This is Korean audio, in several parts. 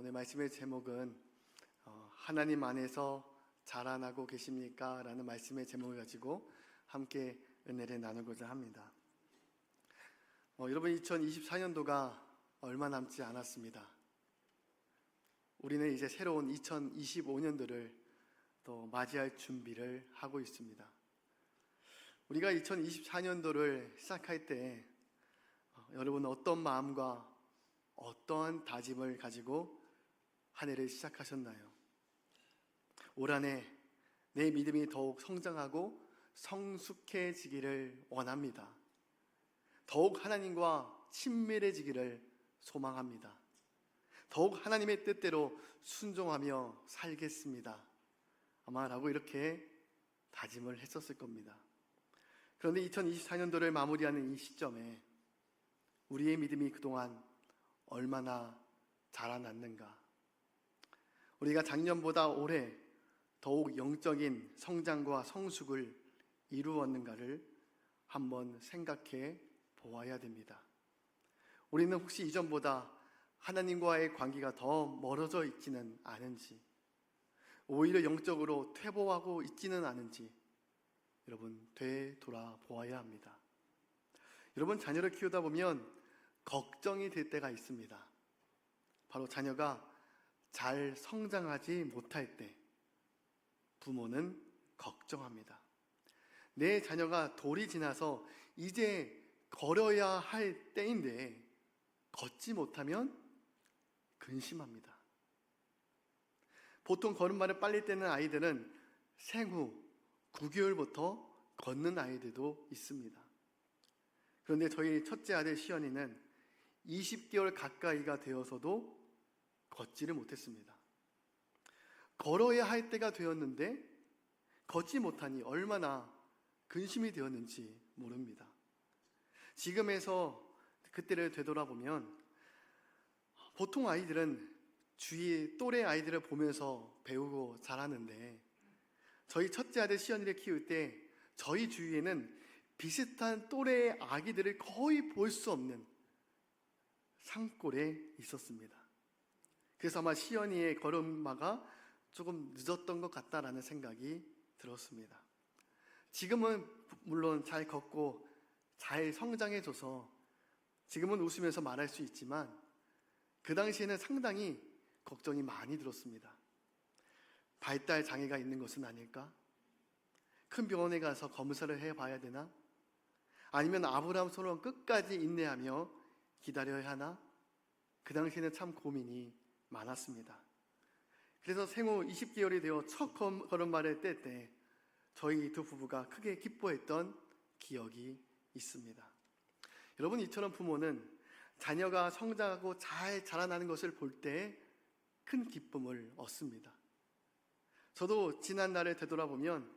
오늘 말씀의 제목은 어, 하나님 안에서 자라나고 계십니까? 라는 말씀의 제목을 가지고 함께 은혜를 나누고자 합니다. 어, 여러분 2024년도가 얼마 남지 않았습니다. 우리는 이제 새로운 2025년도를 또 맞이할 준비를 하고 있습니다. 우리가 2024년도를 시작할 때 어, 여러분 어떤 마음과 어떠한 다짐을 가지고 한 해를 시작하셨나요? 올 한 해 내 믿음이 더욱 성장하고 성숙해지기를 원합니다. 더욱 하나님과 친밀해지기를 소망합니다. 더욱 하나님의 뜻대로 순종하며 살겠습니다. 아마라고 이렇게 다짐을 했었을 겁니다. 그런데 2024년도를 마무리하는 이 시점에 우리의 믿음이 그동안 얼마나 자라났는가. 우리가 작년보다 올해 더욱 영적인 성장과 성숙을 이루었는가를 한번 생각해 보아야 됩니다. 우리는 혹시 이전보다 하나님과의 관계가 더 멀어져 있지는 않은지, 오히려 영적으로 퇴보하고 있지는 않은지, 여러분, 되돌아 보아야 합니다. 여러분, 자녀를 키우다 보면 걱정이 될 때가 있습니다. 바로 자녀가 잘 성장하지 못할 때, 부모는 걱정합니다. 내 자녀가 돌이 지나서 이제 걸어야 할 때인데, 걷지 못하면 근심합니다. 보통 걸음마를 빨리 떼는 아이들은 생후 9개월부터 걷는 아이들도 있습니다. 그런데 저희 첫째 아들 시연이는 20개월 가까이가 되어서도 걷지를 못했습니다. 걸어야 할 때가 되었는데 걷지 못하니 얼마나 근심이 되었는지 모릅니다. 지금에서 그때를 되돌아보면 보통 아이들은 주위 또래 아이들을 보면서 배우고 자라는데 저희 첫째 아들 시연이를 키울 때 저희 주위에는 비슷한 또래의 아기들을 거의 볼 수 없는 산골에 있었습니다. 그래서 아마 시연이의 걸음마가 조금 늦었던 것 같다라는 생각이 들었습니다. 지금은 물론 잘 걷고 잘 성장해줘서 지금은 웃으면서 말할 수 있지만 그 당시에는 상당히 걱정이 많이 들었습니다. 발달 장애가 있는 것은 아닐까? 큰 병원에 가서 검사를 해봐야 되나? 아니면 아브라함처럼 끝까지 인내하며 기다려야 하나? 그 당시에는 참 고민이 많았습니다. 그래서 생후 20개월이 되어 첫 걸음마를 뗄때 저희 두 부부가 크게 기뻐했던 기억이 있습니다. 여러분 이처럼 부모는 자녀가 성장하고 잘 자라나는 것을 볼 때 큰 기쁨을 얻습니다. 저도 지난 날을 되돌아보면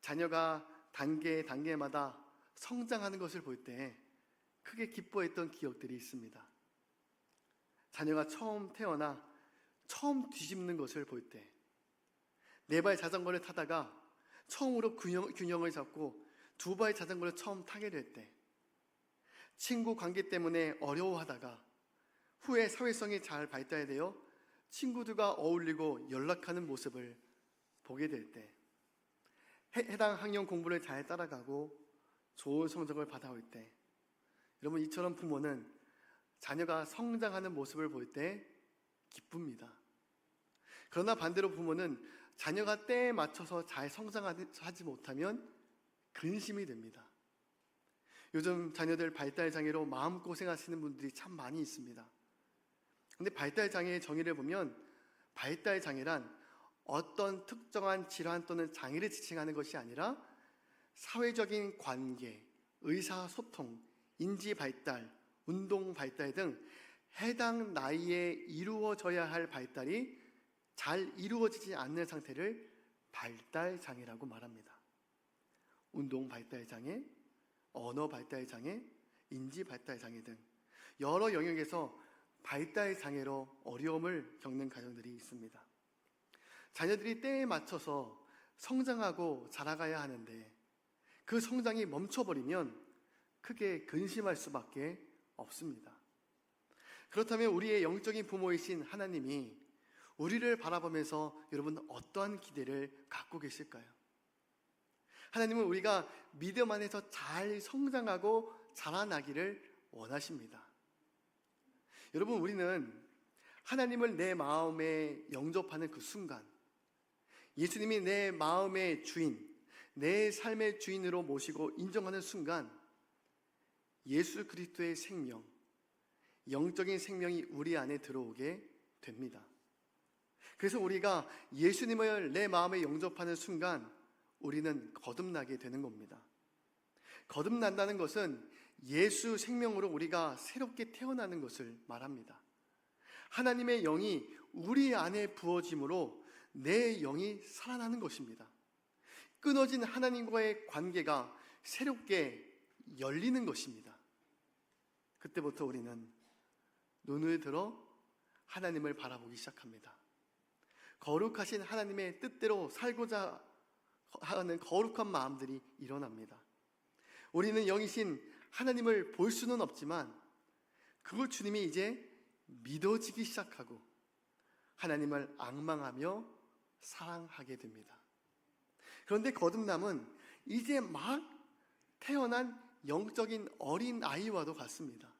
자녀가 단계 단계마다 성장하는 것을 볼 때 크게 기뻐했던 기억들이 있습니다. 자녀가 처음 태어나 처음 뒤집는 것을 볼 때, 네 발 자전거를 타다가 처음으로 균형, 균형을 잡고 두 발 자전거를 처음 타게 될 때, 친구 관계 때문에 어려워하다가 후에 사회성이 잘 발달되어 친구들과 어울리고 연락하는 모습을 보게 될 때, 해당 학년 공부를 잘 따라가고 좋은 성적을 받아올 때, 여러분 이처럼 부모는 자녀가 성장하는 모습을 볼 때 기쁩니다. 그러나 반대로 부모는 자녀가 때에 맞춰서 잘 성장하지 못하면 근심이 됩니다. 요즘 자녀들 발달 장애로 마음 고생 하시는 분들이 참 많이 있습니다. 근데 발달 장애의 정의를 보면 발달 장애란 어떤 특정한 질환 또는 장애를 지칭하는 것이 아니라 사회적인 관계, 의사소통, 인지 발달, 운동 발달 등 해당 나이에 이루어져야 할 발달이 잘 이루어지지 않는 상태를 발달 장애라고 말합니다. 운동 발달 장애, 언어 발달 장애, 인지 발달 장애 등 여러 영역에서 발달 장애로 어려움을 겪는 가정들이 있습니다. 자녀들이 때에 맞춰서 성장하고 자라가야 하는데 그 성장이 멈춰버리면 크게 근심할 수밖에 없습니다. 그렇다면 우리의 영적인 부모이신 하나님이 우리를 바라보면서 여러분 어떠한 기대를 갖고 계실까요? 하나님은 우리가 믿음 안에서 잘 성장하고 자라나기를 원하십니다. 여러분, 우리는 하나님을 내 마음에 영접하는 그 순간, 예수님이 내 마음의 주인, 내 삶의 주인으로 모시고 인정하는 순간, 예수 그리스도의 생명, 영적인 생명이 우리 안에 들어오게 됩니다. 그래서 우리가 예수님을 내 마음에 영접하는 순간 우리는 거듭나게 되는 겁니다. 거듭난다는 것은 예수 생명으로 우리가 새롭게 태어나는 것을 말합니다. 하나님의 영이 우리 안에 부어짐으로 내 영이 살아나는 것입니다. 끊어진 하나님과의 관계가 새롭게 열리는 것입니다. 그때부터 우리는 눈을 들어 하나님을 바라보기 시작합니다. 거룩하신 하나님의 뜻대로 살고자 하는 거룩한 마음들이 일어납니다. 우리는 영이신 하나님을 볼 수는 없지만 그걸 주님이 이제 믿어지기 시작하고 하나님을 악망하며 사랑하게 됩니다. 그런데 거듭남은 이제 막 태어난 영적인 어린 아이와도 같습니다.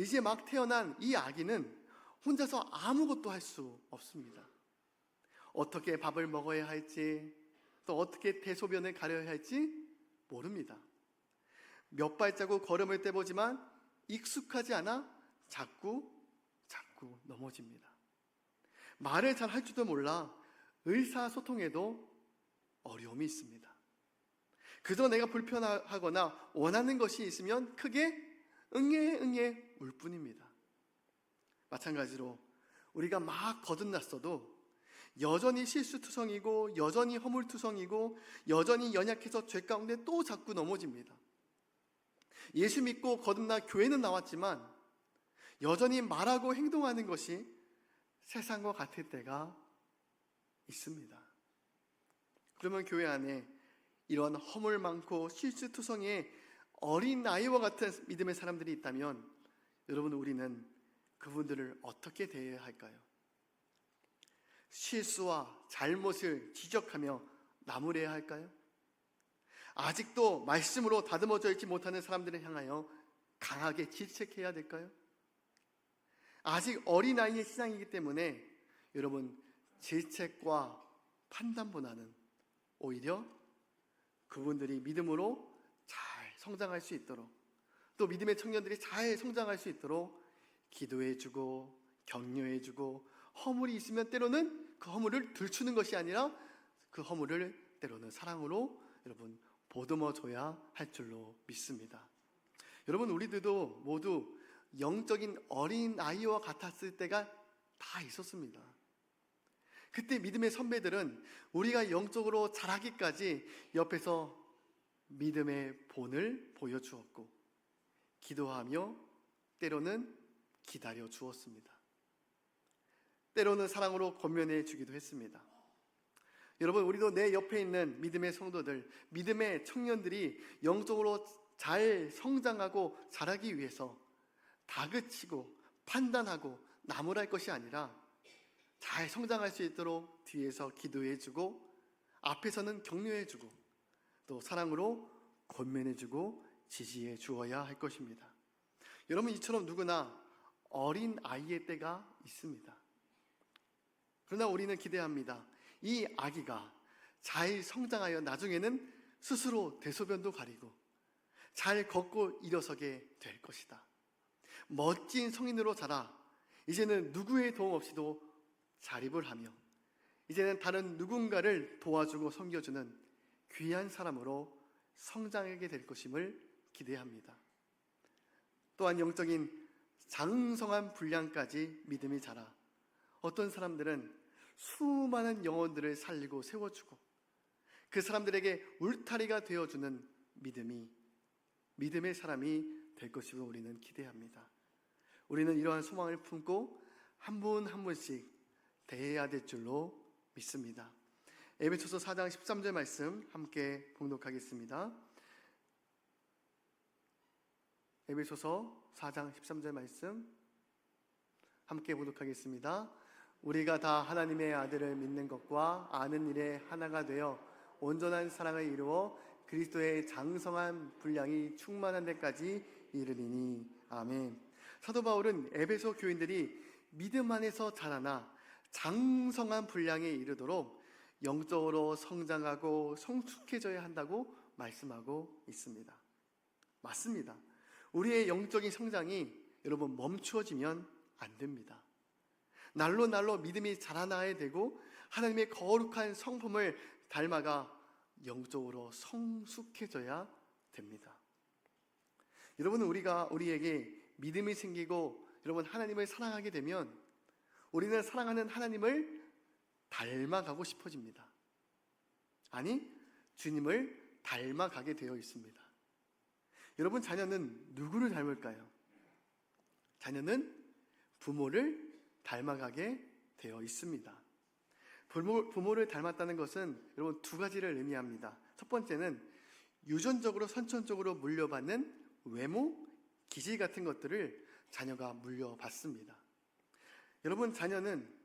이제 막 태어난 이 아기는 혼자서 아무것도 할 수 없습니다. 어떻게 밥을 먹어야 할지, 또 어떻게 대소변을 가려야 할지 모릅니다. 몇 발자국 걸음을 떼보지만 익숙하지 않아 자꾸, 자꾸 넘어집니다. 말을 잘 할 줄도 몰라 의사소통에도 어려움이 있습니다. 그저 내가 불편하거나 원하는 것이 있으면 크게 응애 응애 울 뿐입니다. 마찬가지로 우리가 막 거듭났어도 여전히 실수투성이고 여전히 허물투성이고 여전히 연약해서 죄 가운데 또 자꾸 넘어집니다. 예수 믿고 거듭나 교회는 나왔지만 여전히 말하고 행동하는 것이 세상과 같을 때가 있습니다. 그러면 교회 안에 이런 허물 많고 실수투성이의 어린 아이와 같은 믿음의 사람들이 있다면 여러분 우리는 그분들을 어떻게 대해야 할까요? 실수와 잘못을 지적하며 나무래야 할까요? 아직도 말씀으로 다듬어져 있지 못하는 사람들을 향하여 강하게 질책해야 될까요? 아직 어린아이의 신앙이기 때문에 여러분 질책과 판단보다는 오히려 그분들이 믿음으로 잘 성장할 수 있도록 또 믿음의 청년들이 잘 성장할 수 있도록 기도해주고 격려해주고 허물이 있으면 때로는 그 허물을 들추는 것이 아니라 그 허물을 때로는 사랑으로 여러분 보듬어 줘야 할 줄로 믿습니다. 여러분 우리들도 모두 영적인 어린 아이와 같았을 때가 다 있었습니다. 그때 믿음의 선배들은 우리가 영적으로 자라기까지 옆에서 믿음의 본을 보여주었고 기도하며 때로는 기다려 주었습니다. 때로는 사랑으로 권면해 주기도 했습니다. 여러분, 우리도 내 옆에 있는 믿음의 성도들, 믿음의 청년들이 영적으로 잘 성장하고 자라기 위해서 다그치고 판단하고 나무랄 것이 아니라 잘 성장할 수 있도록 뒤에서 기도해 주고 앞에서는 격려해 주고 또 사랑으로 권면해 주고 지지해 주어야 할 것입니다. 여러분 이처럼 누구나 어린 아이의 때가 있습니다. 그러나 우리는 기대합니다. 이 아기가 잘 성장하여 나중에는 스스로 대소변도 가리고 잘 걷고 일어서게 될 것이다. 멋진 성인으로 자라 이제는 누구의 도움 없이도 자립을 하며 이제는 다른 누군가를 도와주고 섬겨주는 귀한 사람으로 성장하게 될 것임을 기대합니다. 또한 영적인 장성한 분량까지 믿음이 자라 어떤 사람들은 수많은 영혼들을 살리고 세워주고 그 사람들에게 울타리가 되어주는 믿음이 믿음의 사람이 될 것이고 우리는 기대합니다. 우리는 이러한 소망을 품고 한 분한 분씩 대해야 될 줄로 믿습니다. 에베소서 4장 13절 말씀 함께 봉독하겠습니다. 에베소서 4장 13절 말씀 함께 봉독하겠습니다. 우리가 다 하나님의 아들을 믿는 것과 아는 일에 하나가 되어 온전한 사랑을 이루어 그리스도의 장성한 분량이 충만한 데까지 이르리니 아멘. 사도 바울은 에베소 교인들이 믿음 안에서 자라나 장성한 분량에 이르도록 영적으로 성장하고 성숙해져야 한다고 말씀하고 있습니다. 맞습니다. 우리의 영적인 성장이 여러분 멈추어지면 안 됩니다. 날로 날로 믿음이 자라나야 되고 하나님의 거룩한 성품을 닮아가 영적으로 성숙해져야 됩니다. 여러분 우리가 우리에게 믿음이 생기고 여러분 하나님을 사랑하게 되면 우리는 사랑하는 하나님을 닮아가고 싶어집니다. 아니 주님을 닮아가게 되어 있습니다. 여러분 자녀는 누구를 닮을까요? 자녀는 부모를 닮아가게 되어 있습니다. 부모, 부모를 닮았다는 것은 여러분 두 가지를 의미합니다. 첫 번째는 유전적으로 선천적으로 물려받는 외모, 기질 같은 것들을 자녀가 물려받습니다. 여러분 자녀는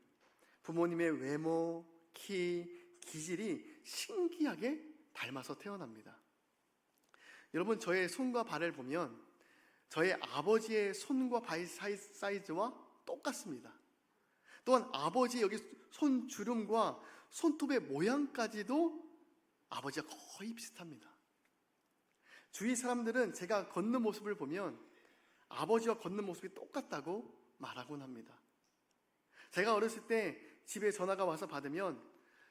부모님의 외모, 키, 기질이 신기하게 닮아서 태어납니다. 여러분 저의 손과 발을 보면 저의 아버지의 손과 발 사이- 사이즈와 똑같습니다. 또한 아버지 여기 손 주름과 손톱의 모양까지도 아버지와 거의 비슷합니다. 주위 사람들은 제가 걷는 모습을 보면 아버지와 걷는 모습이 똑같다고 말하곤 합니다. 제가 어렸을 때 집에 전화가 와서 받으면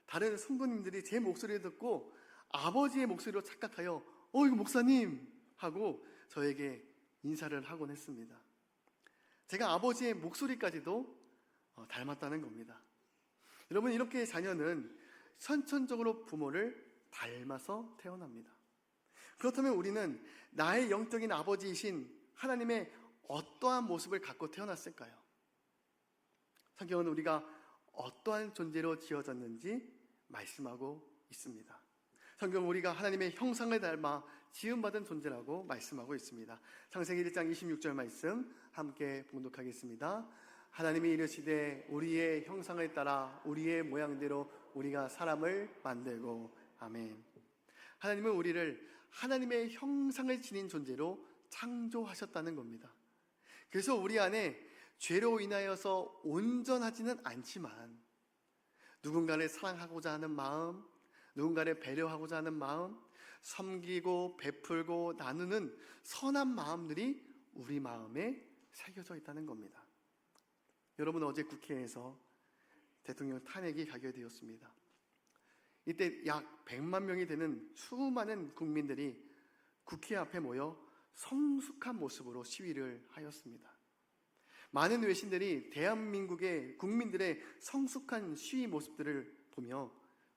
다른 성도님들이 제 목소리를 듣고 아버지의 목소리로 착각하여 어 이거 목사님 하고 저에게 인사를 하곤 했습니다. 제가 아버지의 목소리까지도 어, 닮았다는 겁니다. 여러분 이렇게 자녀는 선천적으로 부모를 닮아서 태어납니다. 그렇다면 우리는 나의 영적인 아버지이신 하나님의 어떠한 모습을 갖고 태어났을까요? 성경은 우리가 어떠한 존재로 지어졌는지 말씀하고 있습니다. 성경은 우리가 하나님의 형상을 닮아 지음받은 존재라고 말씀하고 있습니다. 창세기 1장 26절 말씀 함께 봉독하겠습니다. 하나님이 이르시되 우리의 형상을 따라 우리의 모양대로 우리가 사람을 만들고 아멘. 하나님은 우리를 하나님의 형상을 지닌 존재로 창조하셨다는 겁니다. 그래서 우리 안에 죄로 인하여서 온전하지는 않지만 누군가를 사랑하고자 하는 마음, 누군가를 배려하고자 하는 마음, 섬기고 베풀고 나누는 선한 마음들이 우리 마음에 새겨져 있다는 겁니다. 여러분 어제 국회에서 대통령 탄핵이 가결되었습니다. 이때 약 100만 명이 되는 수많은 국민들이 국회 앞에 모여 성숙한 모습으로 시위를 하였습니다. 많은 외신들이 대한민국의 국민들의 성숙한 시위 모습들을 보며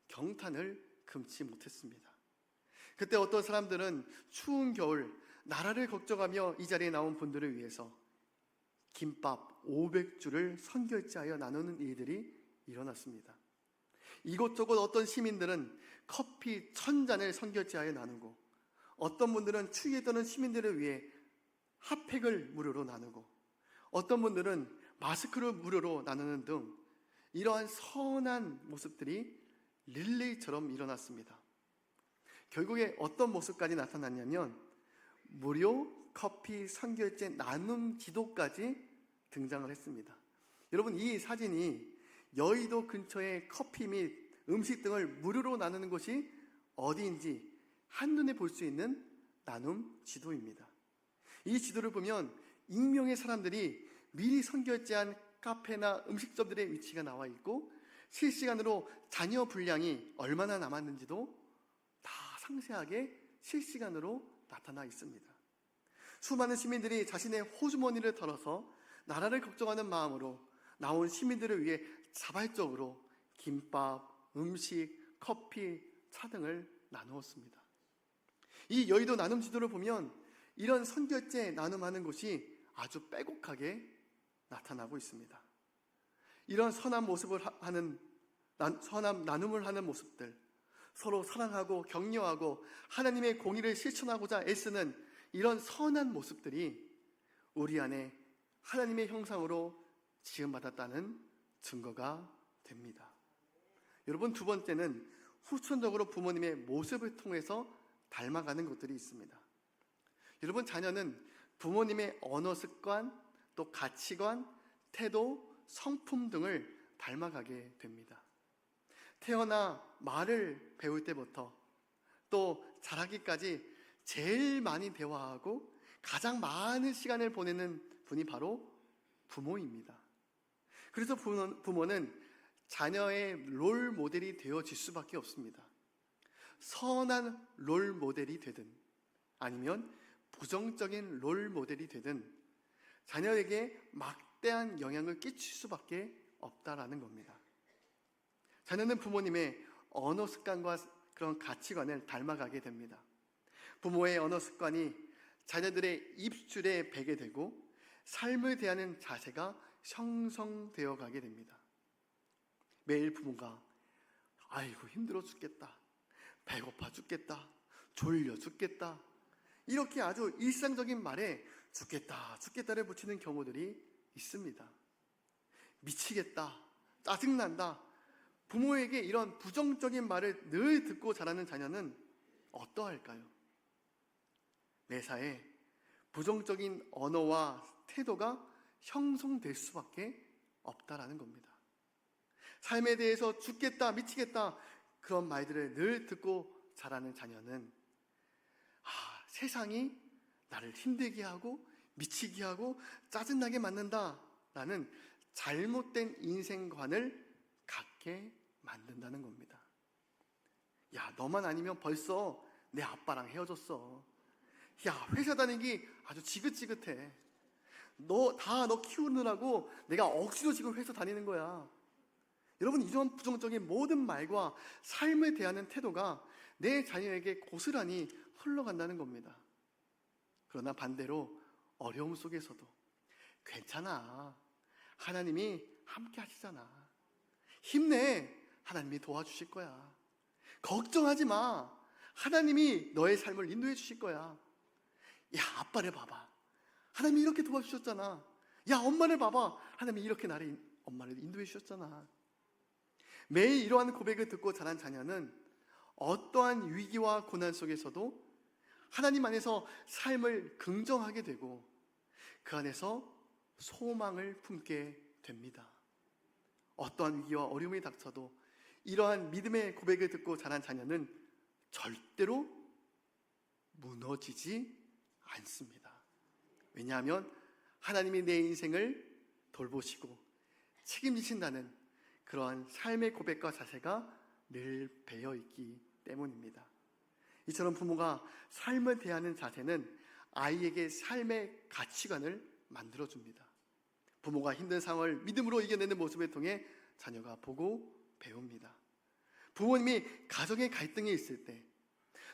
경탄을 금치 못했습니다. 그때 어떤 사람들은 추운 겨울 나라를 걱정하며 이 자리에 나온 분들을 위해서 김밥 500주를 선결제하여 나누는 일들이 일어났습니다. 이곳저곳 어떤 시민들은 커피 천 잔을 선결제하여 나누고 어떤 분들은 추위에 떠는 시민들을 위해 핫팩을 무료로 나누고 어떤 분들은 마스크를 무료로 나누는 등 이러한 선한 모습들이 릴레이처럼 일어났습니다. 결국에 어떤 모습까지 나타났냐면 무료 커피 선결제 나눔 지도까지 등장을 했습니다. 여러분 이 사진이 여의도 근처의 커피 및 음식 등을 무료로 나누는 곳이 어디인지 한눈에 볼 수 있는 나눔 지도입니다. 이 지도를 보면 익명의 사람들이 미리 선결제한 카페나 음식점들의 위치가 나와 있고 실시간으로 자녀 분량이 얼마나 남았는지도 다 상세하게 실시간으로 나타나 있습니다. 수많은 시민들이 자신의 호주머니를 털어서 나라를 걱정하는 마음으로 나온 시민들을 위해 자발적으로 김밥, 음식, 커피, 차 등을 나누었습니다. 이 여의도 나눔 지도를 보면 이런 선결제 나눔하는 곳이 아주 빼곡하게 나타나고 있습니다. 이런 선한 모습을 하- 하는 난- 선한 나눔을 하는 모습들, 서로 사랑하고 격려하고 하나님의 공의를 실천하고자 애쓰는 이런 선한 모습들이 우리 안에 하나님의 형상으로 지음 받았다는 증거가 됩니다. 여러분 두 번째는 후천적으로 부모님의 모습을 통해서 닮아가는 것들이 있습니다. 여러분 자녀는 부모님의 언어 습관, 또 가치관, 태도, 성품 등을 닮아가게 됩니다. 태어나 말을 배울 때부터 또 자라기까지 제일 많이 대화하고 가장 많은 시간을 보내는 분이 바로 부모입니다. 그래서 부모- 부모는 자녀의 롤 모델이 되어질 수밖에 없습니다. 선한 롤 모델이 되든 아니면 부정적인 롤 모델이 되든 자녀에게 막대한 영향을 끼칠 수밖에 없다라는 겁니다. 자녀는 부모님의 언어 습관과 그런 가치관을 닮아가게 됩니다. 부모의 언어 습관이 자녀들의 입술에 배게 되고 삶을 대하는 자세가 형성되어 가게 됩니다. 매일 부모가 아이고 힘들어 죽겠다. 배고파 죽겠다. 졸려 죽겠다. 이렇게 아주 일상적인 말에 죽겠다, 죽겠다를 붙이는 경우들이 있습니다. 미치겠다, 짜증난다. 부모에게 이런 부정적인 말을 늘 듣고 자라는 자녀는 어떠할까요? 매사에 부정적인 언어와 태도가 형성될 수밖에 없다라는 겁니다. 삶에 대해서 죽겠다, 미치겠다 그런 말들을 늘 듣고 자라는 자녀는 아, 세상이 나를 힘들게 하고 미치게 하고 짜증나게 만든다라는 잘못된 인생관을 갖게 만든다는 겁니다. 야, 너만 아니면 벌써 내 아빠랑 헤어졌어. 야, 회사 다니기 아주 지긋지긋해. 너, 다 너 키우느라고 내가 억지로 지금 회사 다니는 거야. 여러분, 이런 부정적인 모든 말과 삶을 대하는 태도가 내 자녀에게 고스란히 흘러간다는 겁니다. 그러나 반대로 어려움 속에서도 괜찮아. 하나님이 함께 하시잖아. 힘내. 하나님이 도와주실 거야. 걱정하지 마. 하나님이 너의 삶을 인도해 주실 거야. 야, 아빠를 봐봐. 하나님이 이렇게 도와주셨잖아. 야, 엄마를 봐봐. 하나님이 이렇게 나를, 엄마를 인도해 주셨잖아. 매일 이러한 고백을 듣고 자란 자녀는 어떠한 위기와 고난 속에서도 하나님 안에서 삶을 긍정하게 되고 그 안에서 소망을 품게 됩니다. 어떠한 위기와 어려움이 닥쳐도 이러한 믿음의 고백을 듣고 자란 자녀는 절대로 무너지지 않습니다. 왜냐하면 하나님이 내 인생을 돌보시고 책임지신다는 그러한 삶의 고백과 자세가 늘 배어 있기 때문입니다. 이처럼 부모가 삶을 대하는 자세는 아이에게 삶의 가치관을 만들어줍니다. 부모가 힘든 상황을 믿음으로 이겨내는 모습을 통해 자녀가 보고 배웁니다. 부모님이 가정의 갈등이 있을 때,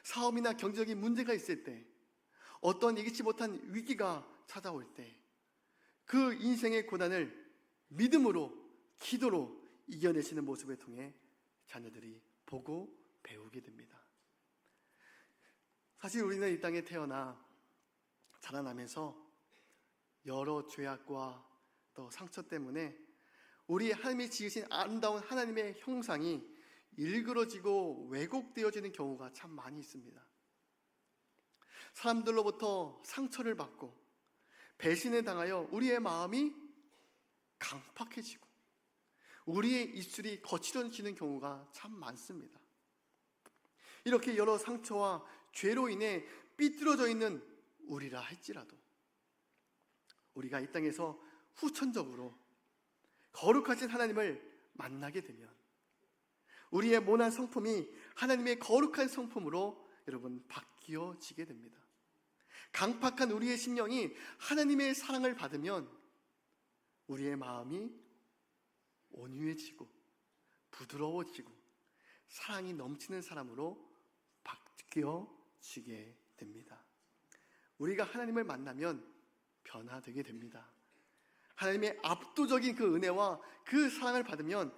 사업이나 경제적인 문제가 있을 때, 어떤 예기치 못한 위기가 찾아올 때, 그 인생의 고난을 믿음으로, 기도로 이겨내시는 모습을 통해 자녀들이 보고 배우게 됩니다. 사실 우리는 이 땅에 태어나 자라나면서 여러 죄악과 또 상처 때문에 우리 하나님이 지으신 아름다운 하나님의 형상이 일그러지고 왜곡되어지는 경우가 참 많이 있습니다. 사람들로부터 상처를 받고 배신을 당하여 우리의 마음이 강팍해지고 우리의 입술이 거칠어지는 경우가 참 많습니다. 이렇게 여러 상처와 죄로 인해 삐뚤어져 있는 우리라 할지라도 우리가 이 땅에서 후천적으로 거룩하신 하나님을 만나게 되면 우리의 모난 성품이 하나님의 거룩한 성품으로 여러분 바뀌어지게 됩니다. 강팍한 우리의 심령이 하나님의 사랑을 받으면 우리의 마음이 온유해지고 부드러워지고 사랑이 넘치는 사람으로 바뀌어 지게 됩니다. 우리가 하나님을 만나면 변화되게 됩니다. 하나님의 압도적인 그 은혜와 그 사랑을 받으면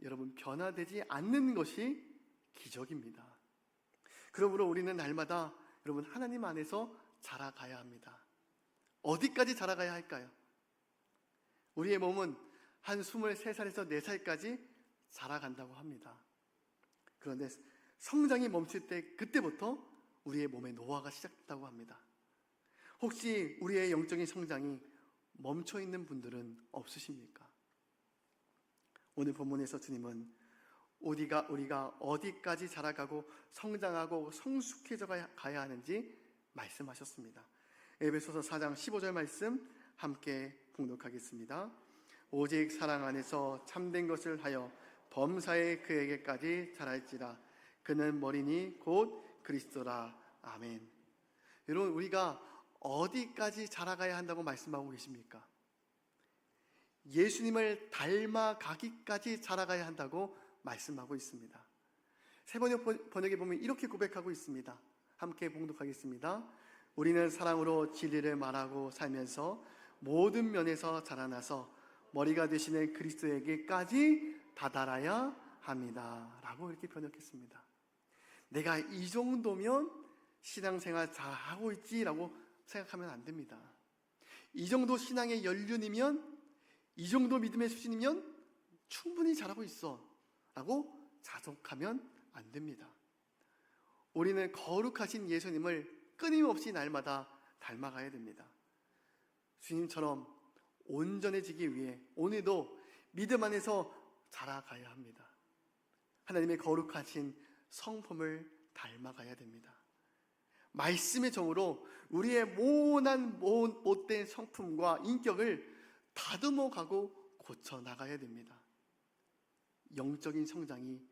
여러분 변화되지 않는 것이 기적입니다. 그러므로 우리는 날마다 여러분 하나님 안에서 자라가야 합니다. 어디까지 자라가야 할까요? 우리의 몸은 한 23살에서 4살까지 자라간다고 합니다. 그런데 성장이 멈출 때 그때부터 우리의 몸의 노화가 시작된다고 합니다. 혹시 우리의 영적인 성장이 멈춰 있는 분들은 없으십니까? 오늘 본문에서 주님은 우리가 우리가 어디까지 자라가고 성장하고 성숙해져 가야 하는지 말씀하셨습니다. 에베소서 4장 15절 말씀 함께 봉독하겠습니다. 오직 사랑 안에서 참된 것을 하여 범사에 그에게까지 자랄지라 그는 머리니 곧 그리스도라 아멘. 여러분 우리가 어디까지 자라가야 한다고 말씀하고 계십니까? 예수님을 닮아가기까지 자라가야 한다고 말씀하고 있습니다. 세 번역 번역에 보면 이렇게 고백하고 있습니다. 함께 봉독하겠습니다. 우리는 사랑으로 진리를 말하고 살면서 모든 면에서 자라나서 머리가 되시는 그리스도에게까지 다다라야 합니다. 라고 이렇게 번역했습니다. 내가 이 정도면 신앙생활 잘 하고 있지라고 생각하면 안 됩니다. 이 정도 신앙의 연륜이면 이 정도 믿음의 수준이면 충분히 잘하고 있어 라고 자족하면 안 됩니다. 우리는 거룩하신 예수님을 끊임없이 날마다 닮아가야 됩니다. 주님처럼 온전해지기 위해 오늘도 믿음 안에서 자라가야 합니다. 하나님의 거룩하신 성품을 닮아가야 됩니다. 말씀의 정으로 우리의 모난 못된 성품과 인격을 다듬어 가고 고쳐 나가야 됩니다. 영적인 성장이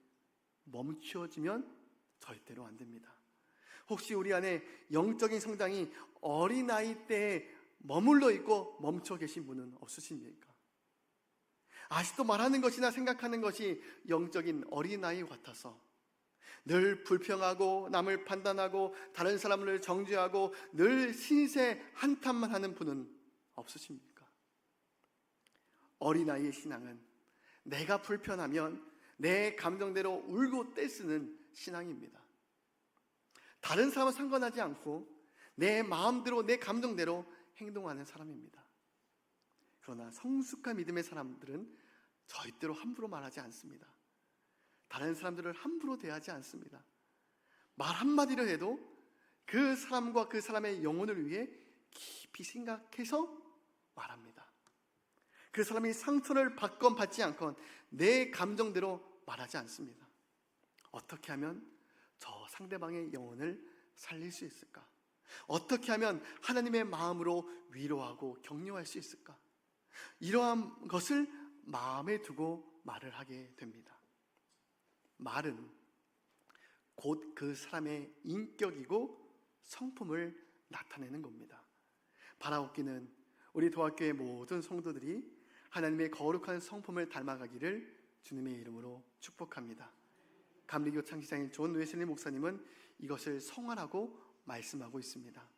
멈추어지면 절대로 안 됩니다. 혹시 우리 안에 영적인 성장이 어린아이 때에 머물러 있고 멈춰 계신 분은 없으십니까? 아직도 말하는 것이나 생각하는 것이 영적인 어린아이 같아서 늘 불평하고 남을 판단하고 다른 사람을 정죄하고 늘 신세 한탄만 하는 분은 없으십니까? 어린아이의 신앙은 내가 불편하면 내 감정대로 울고 떼쓰는 신앙입니다. 다른 사람은 상관하지 않고 내 마음대로 내 감정대로 행동하는 사람입니다. 그러나 성숙한 믿음의 사람들은 절대로 함부로 말하지 않습니다. 다른 사람들을 함부로 대하지 않습니다. 말 한마디를 해도 그 사람과 그 사람의 영혼을 위해 깊이 생각해서 말합니다. 그 사람이 상처를 받건 받지 않건 내 감정대로 말하지 않습니다. 어떻게 하면 저 상대방의 영혼을 살릴 수 있을까? 어떻게 하면 하나님의 마음으로 위로하고 격려할 수 있을까? 이러한 것을 마음에 두고 말을 하게 됩니다. 말은 곧 그 사람의 인격이고 성품을 나타내는 겁니다. 바라옵기는 우리 도학교의 모든 성도들이 하나님의 거룩한 성품을 닮아가기를 주님의 이름으로 축복합니다. 감리교 창시자인 존 웨슬리 목사님은 이것을 성화라고 말씀하고 있습니다.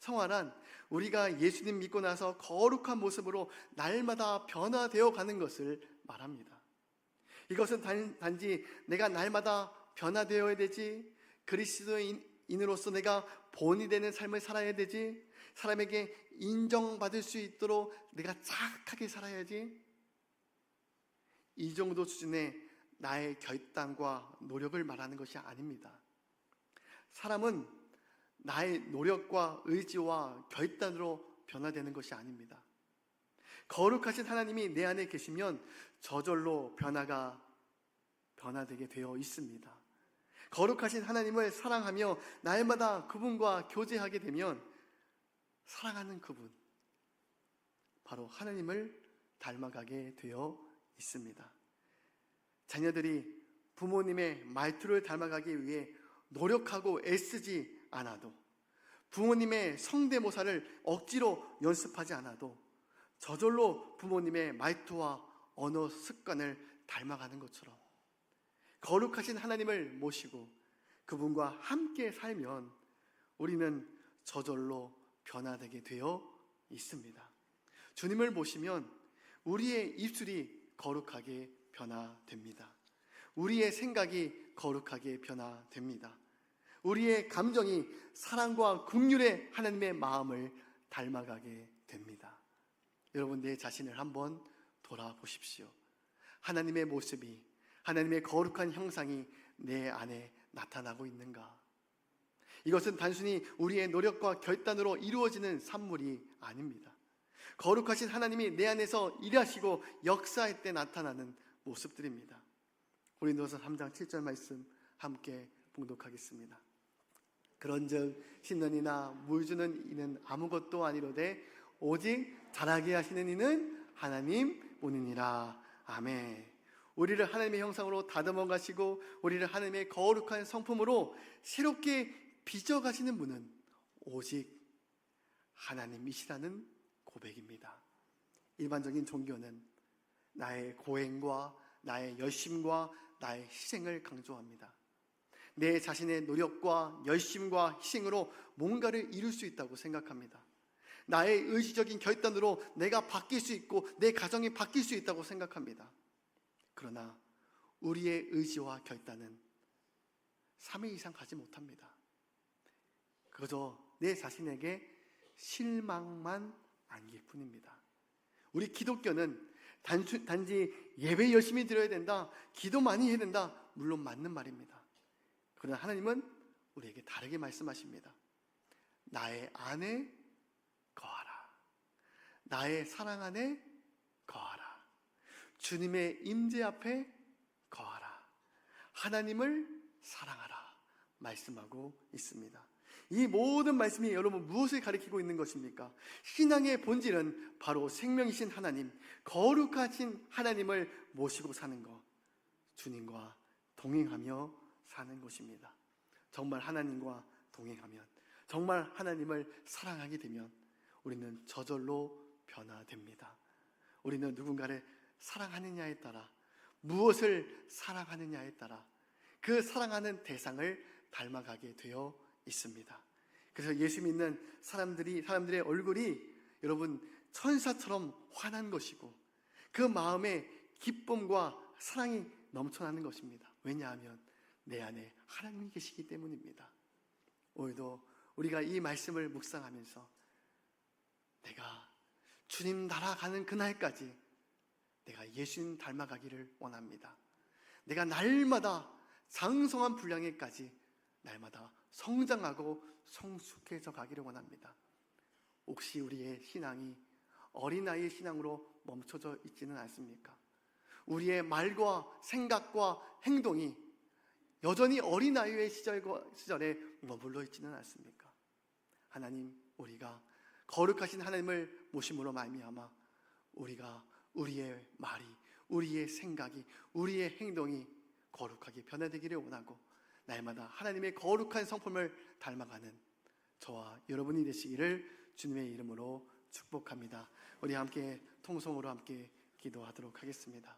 성화란 우리가 예수님 믿고 나서 거룩한 모습으로 날마다 변화되어 가는 것을 말합니다. 이것은 단, 지 내가 날마다 변화되어야 되지 그리스도인으로서 내가 본이 되는 삶을 살아야 되지 사람에게 인정받을 수 있도록 내가 착하게 살아야지 이 정도 수준의 나의 결단과 노력을 말하는 것이 아닙니다. 사람은 나의 노력과 의지와 결단으로 변화되는 것이 아닙니다. 거룩하신 하나님이 내 안에 계시면 저절로 변화가 변화되게 되어 있습니다. 거룩하신 하나님을 사랑하며 날마다 그분과 교제하게 되면 사랑하는 그분, 바로 하나님을 닮아가게 되어 있습니다. 자녀들이 부모님의 말투를 닮아가기 위해 노력하고 애쓰지 않아도 부모님의 성대모사를 억지로 연습하지 않아도 저절로 부모님의 말투와 언어 습관을 닮아가는 것처럼 거룩하신 하나님을 모시고 그분과 함께 살면 우리는 저절로 변화되게 되어 있습니다. 주님을 모시면 우리의 입술이 거룩하게 변화됩니다. 우리의 생각이 거룩하게 변화됩니다. 우리의 감정이 사랑과 긍휼의 하나님의 마음을 닮아가게 됩니다. 여러분 내 자신을 한번 돌아보십시오. 하나님의 모습이 하나님의 거룩한 형상이 내 안에 나타나고 있는가? 이것은 단순히 우리의 노력과 결단으로 이루어지는 산물이 아닙니다. 거룩하신 하나님이 내 안에서 일하시고 역사할 때 나타나는 모습들입니다. 고린도서 3장 7절 말씀 함께 봉독하겠습니다. 그런즉 신년이나 물 주는 이는 아무것도 아니로되 오직 자라게 하시는 이는 하나님 뿐이니라. 아멘. 우리를 하나님의 형상으로 다듬어 가시고 우리를 하나님의 거룩한 성품으로 새롭게 빚어 가시는 분은 오직 하나님이시라는 고백입니다. 일반적인 종교는 나의 고행과 나의 열심과 나의 희생을 강조합니다. 내 자신의 노력과 열심과 희생으로 뭔가를 이룰 수 있다고 생각합니다. 나의 의지적인 결단으로 내가 바뀔 수 있고 내 가정이 바뀔 수 있다고 생각합니다. 그러나 우리의 의지와 결단은 3회 이상 가지 못합니다. 그저 내 자신에게 실망만 안길 뿐입니다. 우리 기독교는 단순, 단지 예배 열심히 드려야 된다, 기도 많이 해야 된다, 물론 맞는 말입니다. 그러나 하나님은 우리에게 다르게 말씀하십니다. 나의 안에. 나의 사랑 안에 거하라. 주님의 임재 앞에 거하라. 하나님을 사랑하라. 말씀하고 있습니다. 이 모든 말씀이 여러분 무엇을 가리키고 있는 것입니까? 신앙의 본질은 바로 생명이신 하나님, 거룩하신 하나님을 모시고 사는 것, 주님과 동행하며 사는 것입니다. 정말 하나님과 동행하면, 정말 하나님을 사랑하게 되면 우리는 저절로 변화됩니다. 우리는 누군가를 사랑하느냐에 따라, 무엇을 사랑하느냐에 따라 그 사랑하는 대상을 닮아가게 되어 있습니다. 그래서 예수 믿는 사람들이 사람들의 얼굴이 여러분 천사처럼 환한 것이고 그 마음에 기쁨과 사랑이 넘쳐나는 것입니다. 왜냐하면 내 안에 하나님이 계시기 때문입니다. 오늘도 우리가 이 말씀을 묵상하면서 내가 주님 날아가는 그날까지 내가 예수님 닮아가기를 원합니다. 내가 날마다 장성한 분량에까지 날마다 성장하고 성숙해져 가기를 원합니다. 혹시 우리의 신앙이 어린아이의 신앙으로 멈춰져 있지는 않습니까? 우리의 말과 생각과 행동이 여전히 어린아이의 시절과, 시절에 머물러 있지는 않습니까? 하나님, 우리가 거룩하신 하나님을 모심으로 말미암아 우리가 우리의 말이, 우리의 생각이, 우리의 행동이 거룩하게 변화되기를 원하고 날마다 하나님의 거룩한 성품을 닮아가는 저와 여러분이 되시기를 주님의 이름으로 축복합니다. 우리 함께 통성으로 함께 기도하도록 하겠습니다.